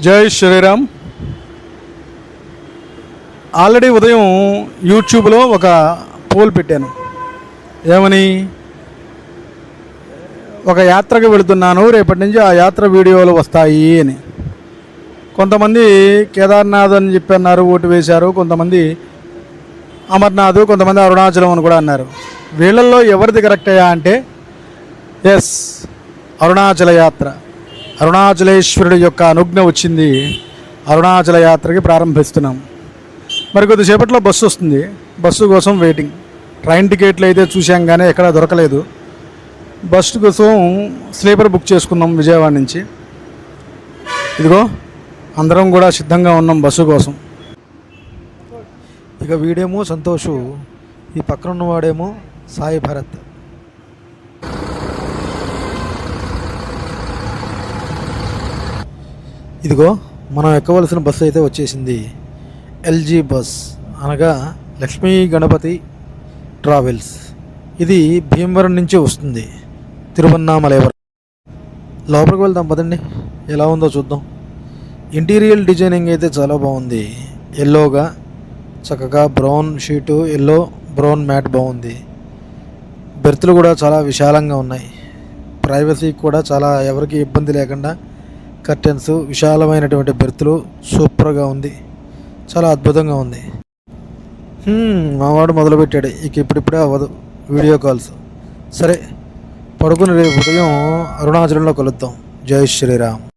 జై శ్రీరామ్. ఆల్రెడీ ఉదయం యూట్యూబ్లో ఒక పోల్ పెట్టాను. ఏమని? ఒక యాత్రకు వెళుతున్నాను రేపటి నుంచి ఆ యాత్ర వీడియోలు వస్తాయి అని. కొంతమంది కేదార్నాథ్ అని చెప్పి అన్నారు ఓటు వేశారు. కొంతమంది అమర్నాథ్ కొంతమంది అరుణాచలం అని కూడా అన్నారు. వీళ్ళల్లో ఎవరిది కరెక్ట్ అయ్యా అంటే ఎస్ అరుణాచల యాత్ర. అరుణాచలేశ్వరుడి యొక్క అనుజ్ఞ వచ్చింది. అరుణాచల యాత్రకి ప్రారంభిస్తున్నాం. మరి కొద్దిసేపట్లో బస్సు వస్తుంది. బస్సు కోసం వెయిటింగ్ ట్రైన్ టికెట్లు అయితే చూసాం కానీ ఎక్కడ దొరకలేదు. బస్సు కోసం స్లీపర్ బుక్ చేసుకున్నాం విజయవాడ నుంచి. ఇదిగో అందరం కూడా సిద్ధంగా ఉన్నాం బస్సు కోసం. ఇక వీడేమో సంతోషు ఈ పక్కన ఉన్నవాడేమో సాయి భరత్. ఇదిగో మనం ఎక్కవలసిన బస్సు అయితే వచ్చేసింది. L G bus. అనగా లక్ష్మీ గణపతి ట్రావెల్స్. ఇది భీమవరం నుంచి వస్తుంది. తిరువన్నామలై వరకు లోపలికి వెళ్దాం పదండి. ఎలా ఉందో చూద్దాం. ఇంటీరియర్ డిజైనింగ్ అయితే చాలా బాగుంది. ఎల్లోగా చక్కగా brown sheet yellow brown mat బాగుంది. బెర్తులు కూడా చాలా విశాలంగా ఉన్నాయి. ప్రైవసీ కూడా చాలా ఎవరికి ఇబ్బంది లేకుండా కర్టెన్స్ విశాలమైనటువంటి బెర్త్లు సూపర్గా ఉంది. చాలా అద్భుతంగా ఉంది. మావాడు మొదలుపెట్టాడు. ఇక ఇప్పుడిప్పుడే అవ్వదు. Video calls. సరే పడుకుని రేపు ఉదయం అరుణాచలంలో కలుద్దాం. జై శ్రీరామ్.